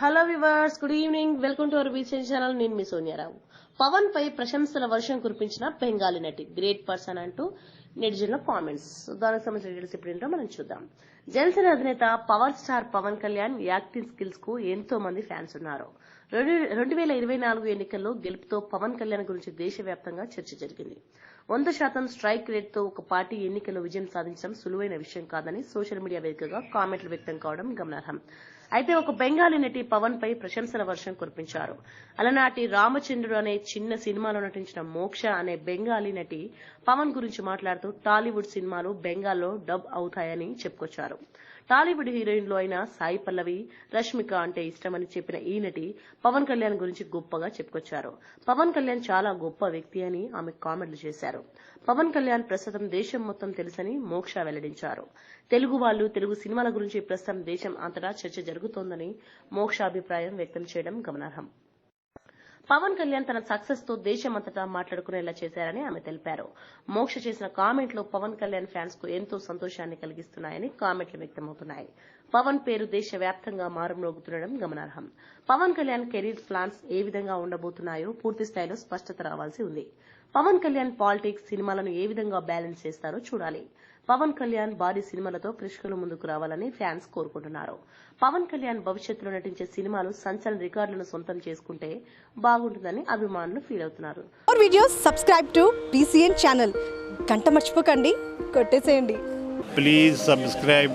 Hello viewers good evening welcome to our BC channel నేను మీ సోనియారావు పవన్ పై ప్రశంసల వర్షం కురిపించిన బెంగాలీ నటి. గ్రేట్ పర్సన్ అంటూ నెటిజన్ల కామెంట్స్ దానికి సంబంధించిన డీటెయిల్స్ ఇప్పుడు ఏంటో మనం చూద్దాం. జనసేన అధినేత power star Pawan Kalyan acting స్కిల్స్కు ఎంతో మంది ఫ్యాన్స్ ఉన్నారు. రెండు రెండు వేల ఇరవై నాలుగు ఎన్నికల్లో గెలుపుతో పవన్ కళ్యాణ్ గురించి దేశవ్యాప్తంగా చర్చ జరిగింది. వంద శాతం స్ట్రైక్ రేట్తో ఒక పార్టీ ఎన్నికల్లో విజయం సాధించడం సులువైన విషయం కాదని సోషల్ మీడియా వేదికగా కామెంట్లు వ్యక్తం కావడం గమనార్హం. అయితే ఒక బెంగాలీ నటి పవన్ పై ప్రశంసల వర్షం కురిపించారు. అలనాటి రామచంద్రుడు అనే చిన్న సినిమాలో నటించిన మోక్ష అనే బెంగాలీ నటి పవన్ గురించి మాట్లాడుతూ టాలీవుడ్ సినిమాలు బెంగాల్లో డబ్ అవుతాయని చెప్పుకొచ్చారు. టాలీవుడ్ హీరోయిన్లు అయిన సాయి పల్లవి రష్మిక అంటే ఇష్టమని చెప్పిన ఈ నటి పవన్ కళ్యాణ్ గురించి గొప్పగా చెప్పుకొచ్చారు. పవన్ కళ్యాణ్ చాలా గొప్ప వ్యక్తి అని ఆమె కామెంట్లు చేశారు. పవన్ కళ్యాణ్ ప్రస్తుతం దేశం మొత్తం తెలుసని మోక్ష వెల్లడించారు. తెలుగు వాళ్ళు తెలుగు సినిమాల గురించి ప్రస్తుతం దేశం అంతటా చర్చ జరుగుతోందని మోక్ష అభిప్రాయం వ్యక్తం చేయడం గమనార్హం. పవన్ కళ్యాణ్ తన సక్సెస్తో దేశమంతటా మాట్లాడుకునేలా చేశారని ఆమె తెలిపారు. మోక్ష చేసిన కామెంట్లు పవన్ కళ్యాణ్ ఫ్యాన్స్కు ఎంతో సంతోషాన్ని కలిగిస్తున్నాయని కామెంట్లు వ్యక్తమవుతున్నాయి. పవన్ పేరు దేశవ్యాప్తంగా మారుమ్రోగుతుండడం గమనార్హం. పవన్ కళ్యాణ్ కెరీర్ ప్లాన్స్ ఏ విధంగా ఉండబోతున్నాయో పూర్తి స్థాయిలో స్పష్టత రావాల్సి ఉంది. పవన్ కళ్యాణ్ పాలిటిక్స్ సినిమాలను ఏ విధంగా బ్యాలెన్స్ చేస్తారో చూడాలి. పవన్ కళ్యాణ్ భారీ సినిమాలతో ప్రేక్షకుల ముందుకు రావాలని ఫ్యాన్స్ కోరుకుంటున్నారు. పవన్ కళ్యాణ్ భవిష్యత్తులో నటించే సినిమాలు సంచలన రికార్డులను సొంతం చేసుకుంటే బాగుంటుందని అభిమానులు ఫీల్ అవుతున్నారు. More videos subscribe to channel గంట మర్చిపోకండి. కొట్టేసేయండి. Please subscribe